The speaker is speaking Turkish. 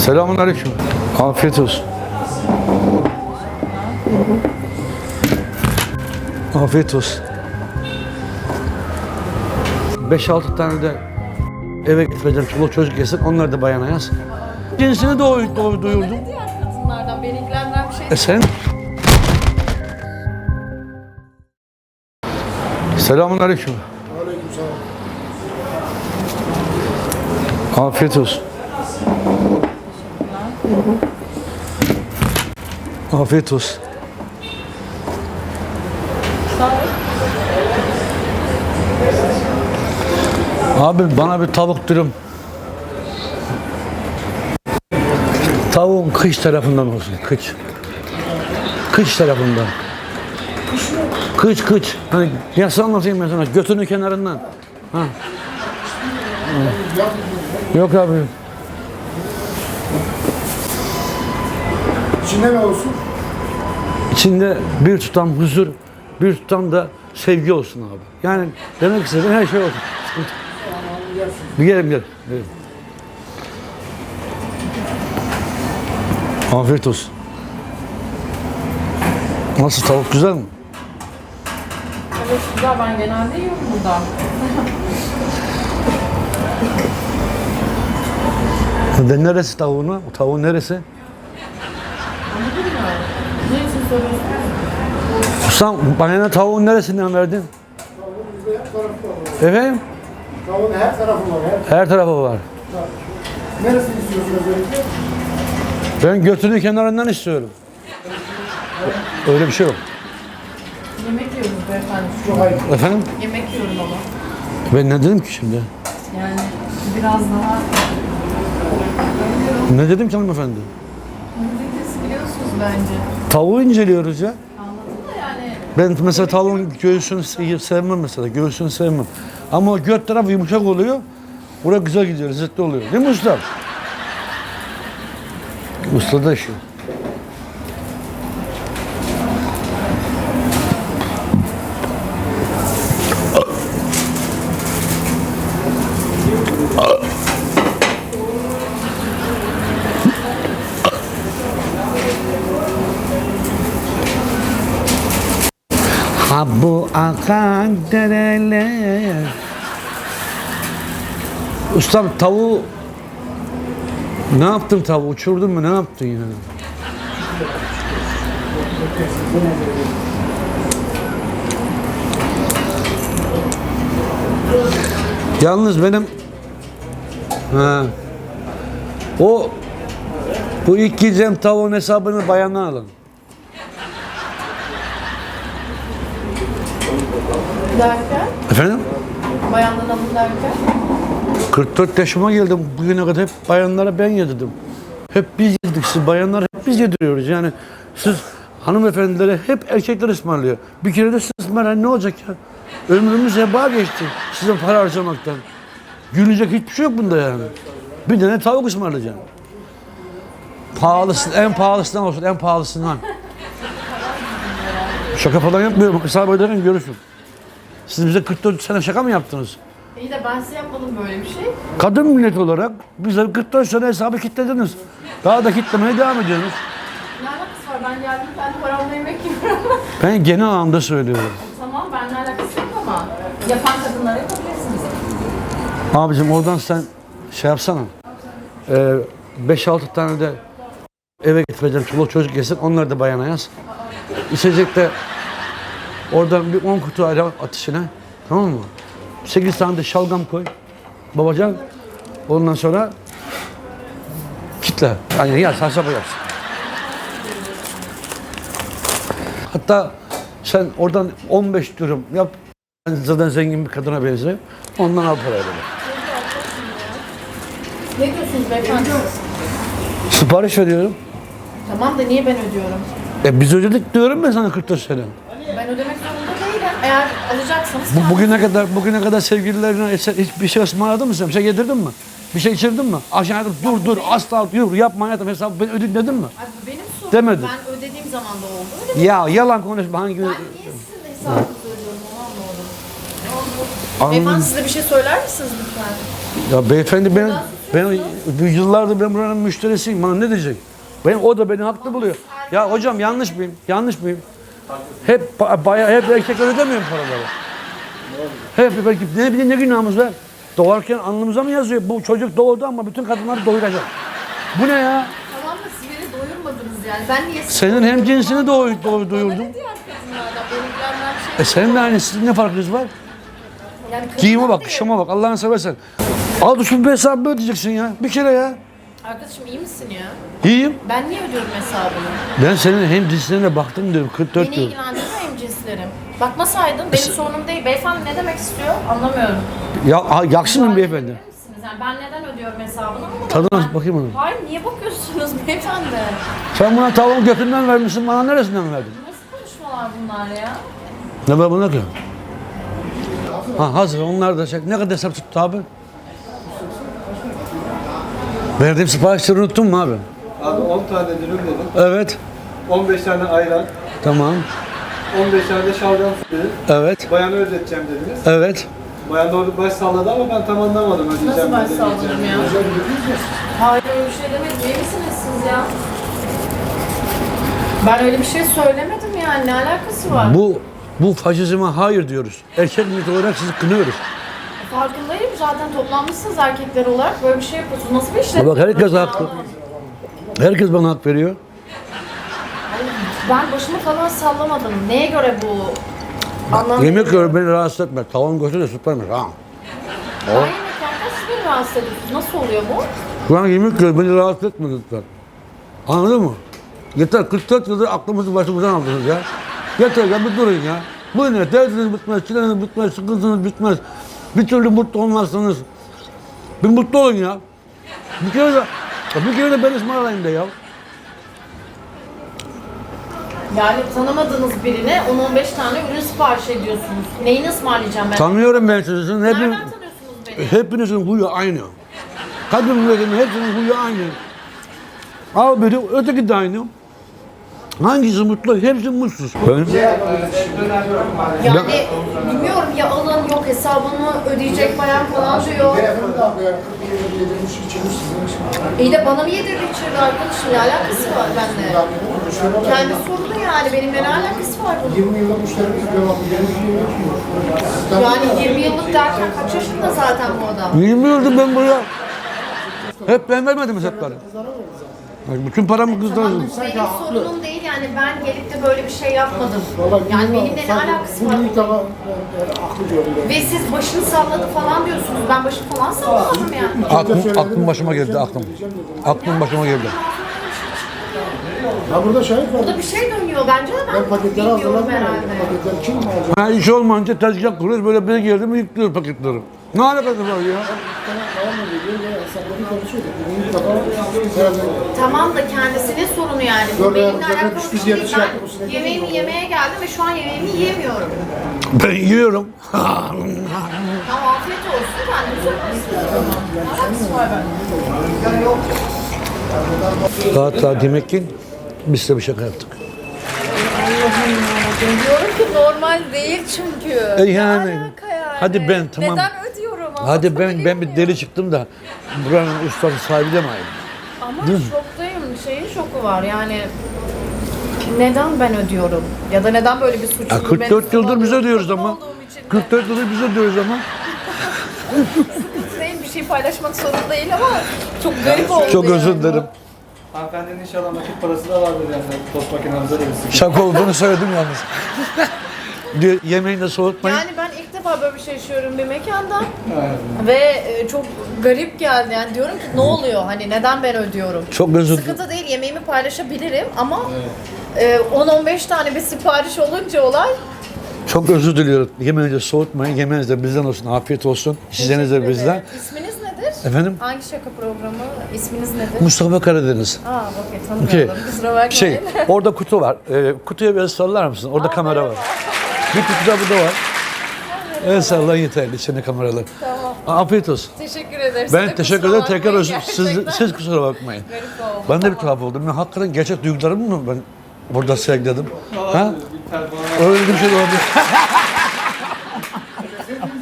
Selamun aleyküm. Afiyet olsun. Afiyet olsun. 5-6 tane de eve getireceğim. Çoluk çocuk yesin. Onlar da bayana yaz. Cinsini de doy- doy- doyurdum. Diğer kadınlardan beni ilgilendiren bir şey E sen? Selamun aleyküm. Afiyet olsun. Afiyet olsun. Abi bana bir tavuk dürüm. Tavuğun kış tarafından olsun, kış. Kış tarafından. Kıç kıç. Hani nasıl anlatayım ben sana? Götünün kenarından. Ha. Ha. Yok abi. İçinde ne olsun? İçinde bir tutam huzur, bir tutam da sevgi olsun abi. Yani demek istediğim her şey olsun. Bir gelin gel. Gelin. Afiyet olsun. Nasıl tavuk güzel mi? Evet güzel ben genelde yiyorum burada. Neresi tavuğunu? O tavuğun neresi? Ne? Ustam bana tavuğun neresinden verdin? Bizde her tarafı var. Efendim? Tavuğun her tarafı var. Her. Her tarafı var. Neresini istiyorsun özellikle? Ben götünün kenarından istiyorum. Öyle bir şey yok. Yemek yiyoruz beyefendi. Çok ayıp. Efendim? Yemek yiyorum ama. Ben ne dedim ki şimdi? Yani biraz daha Ne dedim ki hanımefendi? Siz biliyorsunuz bence. Tavuğu inceliyoruz ya. Anladın da yani Ben mesela tavuğun göğsünü se- sevmem mesela. Göğsünü sevmem. Ama o göt tarafı yumuşak oluyor. Buraya güzel gidiyor, lezzetli oluyor. Değil mi usta? Usta da işi. Ha bu akan dereler. Ustam tavuğu ne yaptın tavuğu? Uçurdun mu? Ne yaptın yine? Yalnız benim ha, o bu ilk yiyeceğim tavuğun hesabını bayandan alın. Derken, Efendim? bayandan alın derken. 44 yaşıma geldim. Bugüne kadar hep bayanlara ben yedirdim. Hep biz yedik. Siz bayanlar hep biz yediriyoruz. Yani siz hanımefendilere hep erkekler ısmarlıyor. Bir kere de siz ısmarlayın ne olacak ya? Ömrümüz heba geçti sizin para harcamaktan. Gülecek hiçbir şey yok bunda yani. Bir tane tavuk ısmarlayacaksın. Pahalısı, en pahalısından olsun, en pahalısından. Şaka falan yapmıyorum. Hesap ederim görürsün. Siz bize 44 sene şaka mı yaptınız? İyi de ben size yapmadım böyle bir şey. Kadın millet olarak bize 44 sene hesabı kilitlediniz. Daha da kilitlemeye devam ediyorsunuz. Ne alakası var? Ben geldim kendi paramla yemek yiyorum. Ben genel anlamda söylüyorum. tamam benimle alakası yok ama yapan kadınlara yapabilirsiniz. Abicim oradan sen şey yapsana. Ee, 5-6 tane de eve getireceğim. Çoluk çocuk yesin. Onlar da bayana yaz. İçecek de oradan bir 10 kutu ayran atışına. Tamam mı? 8 tane de şalgam koy. Babacan. Ondan sonra kitle. Yani yaz, hesabı yaz. Hatta sen oradan 15 dürüm yap. Ben zaten zengin bir kadına benziyor. Ondan al parayı böyle. Ne diyorsunuz beyefendi? Sipariş veriyorum. Tamam da niye ben ödüyorum? E biz ödedik diyorum ben sana 44 sene. Eğer alacaksanız Bu, bugüne kadar bugüne kadar sevgililerine hiçbir şey ısmarladın mı sen? Bir şey yedirdin mi? Bir şey içirdin mi? Aşağıda dur dur asla dur yapma hayatım hesabı ben ödedim dedin mi? Ay, bu benim sorunum. Demedim. Ben ödediğim zaman da oldu. Öyle mi? Ya yalan konuşma hangi Ben niye sizin de hesabınızı ödüyorum onu anlamadım. Anladım. Beyefendi size bir şey söyler misiniz lütfen? Ya beyefendi ben Ben Ben yıllardır ben buranın müşterisiyim. Bana ne diyecek? Ben, o da beni haklı buluyor. Ya hocam yanlış mıyım? Yanlış mıyım? Hep ba- bayağı hep erkekler ödemiyor paraları? Hep belki ne bileyim ne günahımız var? Doğarken alnımıza mı yazıyor? Bu çocuk doğdu ama bütün kadınları doyuracak. Bu ne ya? Tamam da siz beni doyurmadınız yani. Ben niye Senin hem cinsini doy, doy, doyurdum. Ne diğer kadınlardan? Şey E senin de aynı sizin ne farkınız var? Yani Giyime bak, kışama bak Allah'ını seversen. Al şu bir hesabı ödeyeceksin ya. Bir kere ya. Arkadaşım iyi misin ya? İyiyim. Ben niye ödüyorum hesabını? Ben senin hem cinsine baktım diyorum 44 Beni diyorum. ilgilendirmiyor hem cinslerim. Bakmasaydın benim sorunum değil. Beyefendi ne demek istiyor anlamıyorum. Ya ha, yaksın mı beyefendi? Bilir misiniz? Yani ben neden ödüyorum hesabını ama Tadına ben- bakayım onu. Hayır niye bakıyorsunuz beyefendi? Sen buna tavuğun götünden vermişsin bana neresinden verdin? Nasıl konuşmalar bunlar ya? Ne var buna ki? Ha hazır onlar da şey. Ne kadar hesap tuttu abi? Verdiğim siparişleri unuttun mu abi? Abi 10 tane dürüm dedim. Evet. 15 tane ayran. Tamam. 15 tane de şalgam su dedim. Evet. Bayanı ödeteceğim dediniz. Evet. Bayan orada baş salladı ama ben tam anlamadım ödeyeceğim Nasıl baş mi. ya? Hayır öyle bir şey demedim. İyi misiniz siz ya? Ben öyle bir şey söylemedim yani. Ne alakası var? Bu bu faşizme hayır diyoruz. Erkek milleti olarak sizi kınıyoruz. Farkındayım zaten toplanmışsınız erkekler olarak böyle bir şey yapıyorsunuz. Nasıl bir işletme? Bak herkes haklı. Herkes bana hak veriyor. Ben başımı falan sallamadım. Neye göre bu? Anlam Yemek yiyor beni rahatsız etme. Tavuğun götü de süpermiş ha. Yemek yerken siz beni rahatsız ediyorsunuz. Nasıl oluyor bu? Şu an yemek yiyor beni rahatsız etme lütfen. Anladın mı? Yeter 44 yıldır aklımızı başımızdan aldınız ya. Yeter ya bir durun ya. Bu ne? Derdiniz bitmez, çileniz bitmez, sıkıntınız bitmez. Bir türlü mutlu olmazsınız. Bir mutlu olun ya. Bir kere de, ya bir kere de ben ısmarlayayım de ya. Yani tanımadığınız birine 10-15 tane ürün sipariş ediyorsunuz. Neyini ısmarlayacağım ben? Tanıyorum ben sizi. Hepin, Nereden tanıyorsunuz beni? hepinizin huyu aynı. Kadın milletin hepsinin huyu aynı. Al biri, öteki de aynı. Hangisi mutlu? Hepsi mutsuz. Yani bilmiyorum ya alın yok hesabını ödeyecek bayan falan diyor. Telefonu da böyle 41 yıl yedirmiş, içirmiş sizin. İyi de bana mı yedirdi içeride arkadaşım ne alakası var olarak Kendi sorunu yani benimle ne alakası var bunun? 20 yıllık müşterimiz yiyor. Yani 20 yıllık derken kaç yaşında zaten bu adam? 20 yıldır ben buraya. Hep ben vermedim hesapları. Yani bütün paramı kızlar. Benim sorunum değil yani ben gelip de böyle bir şey yapmadım. Yani benimle ne alakası var? Bunu ilk defa ben, ben aklı diyorum. ben. Ve siz başını salladı falan diyorsunuz. Ben başımı falan sallamadım yani. Aklım, aklım başıma geldi aklım. Aklım başıma geldi. Ha burada şahit var. Burada bir şey dönüyor bence de Ben ben paketleri hazırladım. herhalde. Paketleri kim alacak? Ha iş olmayınca tezgah kuruyoruz böyle bir geldi mi yüklüyor paketleri. Ne alakası var ya? Ya Tamam da kendisinin sorunu yani. Bu benimle alakalı bir şey Ben yemeğimi yemeye geldim ve şu an yemeğimi yiyemiyorum. Ben yiyorum. Tamam afiyet olsun. Ben de üzülmezsin. Ne alakası var bende? Hatta demek ki biz de bir şaka yaptık. Diyorum ki normal değil çünkü. E yani. Ne alaka yani? Hadi ben, tamam. Neden ödüyorum? Hadi ben ben bir deli çıktım da buranın ustası sahibi demeyim. Ama şoktayım. Şeyin şoku var yani. Neden ben ödüyorum? Ya da neden böyle bir suç? Ya 44 yıldır biz ödüyoruz ama. 44 yıldır biz ödüyoruz ama. Değil bir şey paylaşmak sorun değil ama çok garip oldu. Çok yani. özür dilerim. Hanımefendinin inşallah nakit parası da vardır yani. Tost makinamıza da bir sıkıntı. Şaka olduğunu söyledim yalnız. Diyor, yemeğini de soğutmayın. Yani ben ilk defa böyle bir şey yaşıyorum bir mekanda. Ve e, çok garip geldi. Yani diyorum ki ne oluyor? Hani neden ben ödüyorum? Çok özür dilerim. Sıkıntı değil. Yemeğimi paylaşabilirim ama e, 10-15 tane bir sipariş olunca olay Çok özür diliyorum. Yemeğinizi soğutmayın. Yemeğiniz de bizden olsun. Afiyet olsun. Sizeniz de bizden. İsminiz? Efendim? Hangi şaka programı? İsminiz nedir? Mustafa Karadeniz. Aa okey tanımıyorum. Kusura bakmayın. Şey, orada kutu var. Ee, kutuya biraz sallar mısın? Orada kamera var. Bir kutuda bu da var. Evet salla yeterli içinde kameralar. Tamam. Afiyet olsun. Teşekkür ederiz. Ben teşekkür ederim. Tekrar özür siz, siz kusura bakmayın. garip oldu. Ben de bir tuhaf oldum. Ben hakikaten gerçek duygularımı mı ben burada sergiledim? Ha? Öyle bir şey olabilir.